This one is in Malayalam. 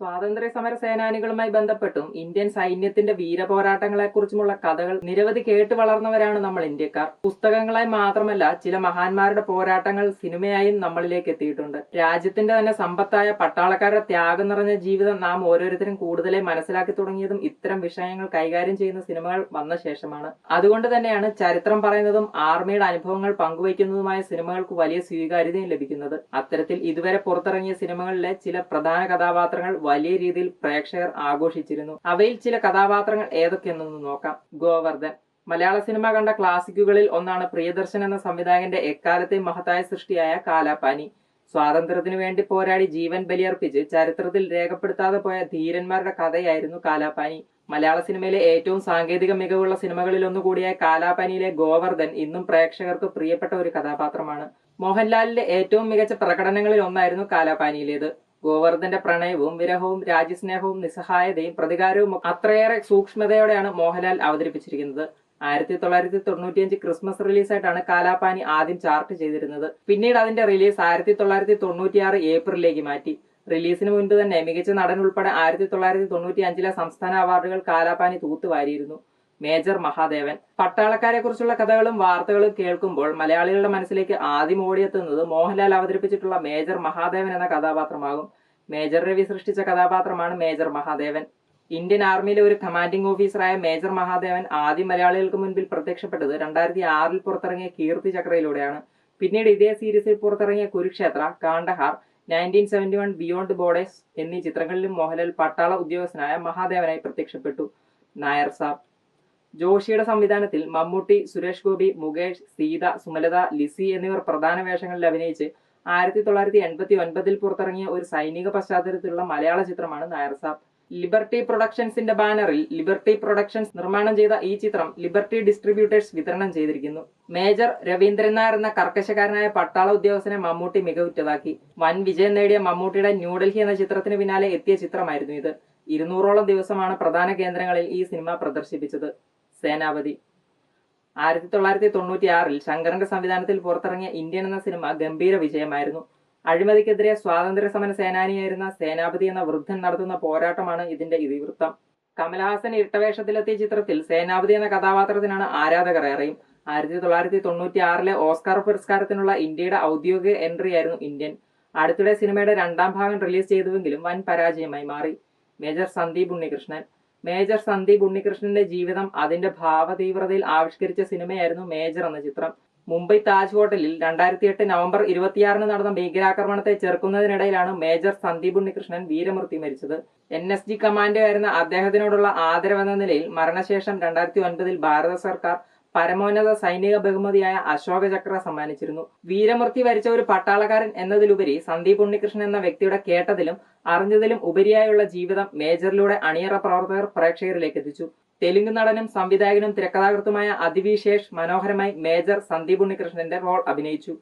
സ്വാതന്ത്ര്യ സമര സേനാനികളുമായി ബന്ധപ്പെട്ടും ഇന്ത്യൻ സൈന്യത്തിന്റെ വീരപോരാട്ടങ്ങളെക്കുറിച്ചുമുള്ള കഥകൾ നിരവധി കേട്ടു വളർന്നവരാണ് നമ്മൾ ഇന്ത്യക്കാർ. പുസ്തകങ്ങളായി മാത്രമല്ല ചില മഹാന്മാരുടെ പോരാട്ടങ്ങൾ സിനിമയായും നമ്മളിലേക്ക് എത്തിയിട്ടുണ്ട്. രാജ്യത്തിന്റെ തന്നെ സമ്പത്തായ പട്ടാളക്കാരുടെ ത്യാഗം നിറഞ്ഞ ജീവിതം നാം ഓരോരുത്തരും കൂടുതലായി മനസ്സിലാക്കി തുടങ്ങിയതും ഇത്തരം വിഷയങ്ങൾ കൈകാര്യം ചെയ്യുന്ന സിനിമകൾ വന്ന ശേഷമാണ്. അതുകൊണ്ട് തന്നെയാണ് ചരിത്രം പറയുന്നതും ആർമിയുടെ അനുഭവങ്ങൾ പങ്കുവയ്ക്കുന്നതുമായ സിനിമകൾക്ക് വലിയ സ്വീകാര്യതയും ലഭിക്കുന്നത്. അത്തരത്തിൽ ഇതുവരെ പുറത്തിറങ്ങിയ സിനിമകളിലെ ചില പ്രധാന കഥാപാത്രങ്ങൾ വലിയ രീതിയിൽ പ്രേക്ഷകർ ആഘോഷിച്ചിരുന്നു. അവയിൽ ചില കഥാപാത്രങ്ങൾ ഏതൊക്കെയെന്നൊന്ന് നോക്കാം. ഗോവർദ്ധൻ. മലയാള സിനിമ കണ്ട ക്ലാസിക്കുകളിൽ ഒന്നാണ് പ്രിയദർശൻ എന്ന സംവിധായകന്റെ എക്കാലത്തെ മഹത്തായ സൃഷ്ടിയായ കാലാപാനി. സ്വാതന്ത്ര്യത്തിനു വേണ്ടി പോരാടി ജീവൻ ബലിയർപ്പിച്ച് ചരിത്രത്തിൽ രേഖപ്പെടുത്താതെ പോയ ധീരന്മാരുടെ കഥയായിരുന്നു കാലാപാനി. മലയാള സിനിമയിലെ ഏറ്റവും സാങ്കേതിക മികവുള്ള സിനിമകളിൽ ഒന്നുകൂടിയായ കാലാപാനിയിലെ ഗോവർദ്ധൻ ഇന്നും പ്രേക്ഷകർക്ക് പ്രിയപ്പെട്ട ഒരു കഥാപാത്രമാണ്. മോഹൻലാലിന്റെ ഏറ്റവും മികച്ച പ്രകടനങ്ങളിൽ ഒന്നായിരുന്നു കാലാപാനിയിലേത്. ഗോവർദ്ധന്റെ പ്രണയവും വിരഹവും രാജ്യസ്നേഹവും നിസ്സഹായതയും പ്രതികാരവും അത്രയേറെ സൂക്ഷ്മതയോടെയാണ് മോഹൻലാൽ അവതരിപ്പിച്ചിരിക്കുന്നത്. ആയിരത്തി തൊള്ളായിരത്തി തൊണ്ണൂറ്റിയഞ്ച് ക്രിസ്മസ് റിലീസായിട്ടാണ് കാലാപാനി ആദ്യം ചാർട്ട് ചെയ്തിരുന്നത്. പിന്നീട് അതിന്റെ റിലീസ് ആയിരത്തി തൊള്ളായിരത്തി തൊണ്ണൂറ്റിയാറ് ഏപ്രിലിലേക്ക് മാറ്റി. റിലീസിന് മുൻപ് തന്നെ മികച്ച നടൻ ഉൾപ്പെടെ ആയിരത്തി തൊള്ളായിരത്തി തൊണ്ണൂറ്റി അഞ്ചിലെ സംസ്ഥാന അവാർഡുകൾ കാലാപാനി തൂത്തുവാരിയിരുന്നു. മേജർ മഹാദേവൻ. പട്ടാളക്കാരെ കുറിച്ചുള്ള കഥകളും വാർത്തകളും കേൾക്കുമ്പോൾ മലയാളികളുടെ മനസ്സിലേക്ക് ആദ്യം ഓടിയെത്തുന്നത് മോഹൻലാൽ അവതരിപ്പിച്ചിട്ടുള്ള മേജർ മഹാദേവൻ എന്ന കഥാപാത്രമാകും. മേജർ രവി സൃഷ്ടിച്ച കഥാപാത്രമാണ് മേജർ മഹാദേവൻ. ഇന്ത്യൻ ആർമിയിലെ ഒരു കമാൻഡിംഗ് ഓഫീസറായ മേജർ മഹാദേവൻ ആദ്യം മലയാളികൾക്ക് മുൻപിൽ പ്രത്യക്ഷപ്പെട്ടത് രണ്ടായിരത്തി ആറിൽ പുറത്തിറങ്ങിയ കീർത്തി ചക്രയിലൂടെയാണ്. പിന്നീട് ഇതേ സീരീസിൽ പുറത്തിറങ്ങിയ Kurukshetra Kandahar nineteen seventy one beyond borders എന്നീ ചിത്രങ്ങളിലും മോഹൻലാൽ പട്ടാള ഉദ്യോഗസ്ഥനായ മഹാദേവനായി പ്രത്യക്ഷപ്പെട്ടു. നായർ സാർ ജോഷിയുടെ സംവിധാനത്തിൽ മമ്മൂട്ടി സുരേഷ് ഗോപി മുകേഷ് സീത സുമലത ലിസി എന്നിവർ പ്രധാന വേഷങ്ങളിൽ അഭിനയിച്ച് ആയിരത്തി തൊള്ളായിരത്തി എൺപത്തി ഒൻപതിൽ പുറത്തിറങ്ങിയ ഒരു സൈനിക പശ്ചാത്തലത്തിലുള്ള മലയാള ചിത്രമാണ് നായർസാബ് ലിബർട്ടി പ്രൊഡക്ഷൻസിന്റെ ബാനറിൽ ലിബർട്ടി പ്രൊഡക്ഷൻസ് നിർമ്മാണം ചെയ്ത ഈ ചിത്രം ലിബർട്ടി ഡിസ്ട്രിബ്യൂട്ടേഴ്സ് വിതരണം ചെയ്തിരിക്കുന്നു. മേജർ രവീന്ദ്രൻ നായർ എന്ന കർക്കശക്കാരനായ പട്ടാള ഉദ്യോഗസ്ഥനെ മമ്മൂട്ടി മികവുറ്റതാക്കി. വൻ വിജയം നേടിയ മമ്മൂട്ടിയുടെ ന്യൂഡൽഹി എന്ന ചിത്രത്തിന് പിന്നാലെ എത്തിയ ചിത്രമായിരുന്നു ഇത്. ഇരുന്നൂറോളം ദിവസമാണ് പ്രധാന കേന്ദ്രങ്ങളിൽ ഈ സിനിമ പ്രദർശിപ്പിച്ചത്. സേനാപതി. ആയിരത്തി തൊള്ളായിരത്തി തൊണ്ണൂറ്റി ആറിൽ ശങ്കറിന്റെ സംവിധാനത്തിൽ പുറത്തിറങ്ങിയ ഇന്ത്യൻ എന്ന സിനിമ ഗംഭീര വിജയമായിരുന്നു. അഴിമതിക്കെതിരെ സ്വാതന്ത്ര്യ സമര സേനാനിയായിരുന്ന സേനാപതി എന്ന വൃദ്ധൻ നടത്തുന്ന പോരാട്ടമാണ് ഇതിന്റെ ഇതിവൃത്തം. കമലഹാസൻ ഇരട്ടവേഷത്തിലെത്തിയ ചിത്രത്തിൽ സേനാപതി എന്ന കഥാപാത്രത്തിനാണ് ആരാധകർ ഏറെയും. ആയിരത്തി തൊള്ളായിരത്തി തൊണ്ണൂറ്റി ആറിലെ ഓസ്കാർ പുരസ്കാരത്തിനുള്ള ഇന്ത്യയുടെ ഔദ്യോഗിക എൻട്രി ആയിരുന്നു ഇന്ത്യൻ. അടുത്തിടെ സിനിമയുടെ രണ്ടാം ഭാഗം റിലീസ് ചെയ്തുവെങ്കിലും വൻ പരാജയമായി മാറി. മേജർ സന്ദീപ് ഉണ്ണികൃഷ്ണൻ. മേജർ സന്ദീപ് ഉണ്ണികൃഷ്ണന്റെ ജീവിതം അതിന്റെ ഭാവതീവ്രതയിൽ ആവിഷ്കരിച്ച സിനിമയായിരുന്നു മേജർ എന്ന ചിത്രം. മുംബൈ താജ് ഹോട്ടലിൽ രണ്ടായിരത്തി എട്ട് നവംബർ ഇരുപത്തിയാറിന് നടന്ന ഭീകരാക്രമണത്തെ ചെറുക്കുന്നതിനിടയിലാണ് മേജർ സന്ദീപ് ഉണ്ണികൃഷ്ണൻ വീരമൃത്യു മരിച്ചത്. എൻ എസ് ജി കമാൻഡോ ആയിരുന്ന അദ്ദേഹത്തിനോടുള്ള ആദരവെന്ന നിലയിൽ മരണശേഷം രണ്ടായിരത്തി ഒൻപതിൽ ഭാരത സർക്കാർ പരമോന്നത സൈനിക ബഹുമതിയായ അശോക ചക്ര സമ്മാനിച്ചിരുന്നു വീരമൃത്യു വരിച്ച ഒരു പട്ടാളക്കാരൻ എന്നതിലുപരി സന്ദീപ് ഉണ്ണികൃഷ്ണൻ എന്ന വ്യക്തിയുടെ കേട്ടതിലും അറിഞ്ഞതിലും ഉപരിയായുള്ള ജീവിതം മേജറിലൂടെ അണിയറ പ്രവർത്തകർ പ്രേക്ഷകരിലേക്ക് എത്തിച്ചു തെലുങ്ക് നടനും സംവിധായകനും തിരക്കഥാകൃത്തുമായ അതിവിശേഷ് മനോഹരമായി മേജർ സന്ദീപ് ഉണ്ണികൃഷ്ണന്റെ റോൾ അഭിനയിച്ചു.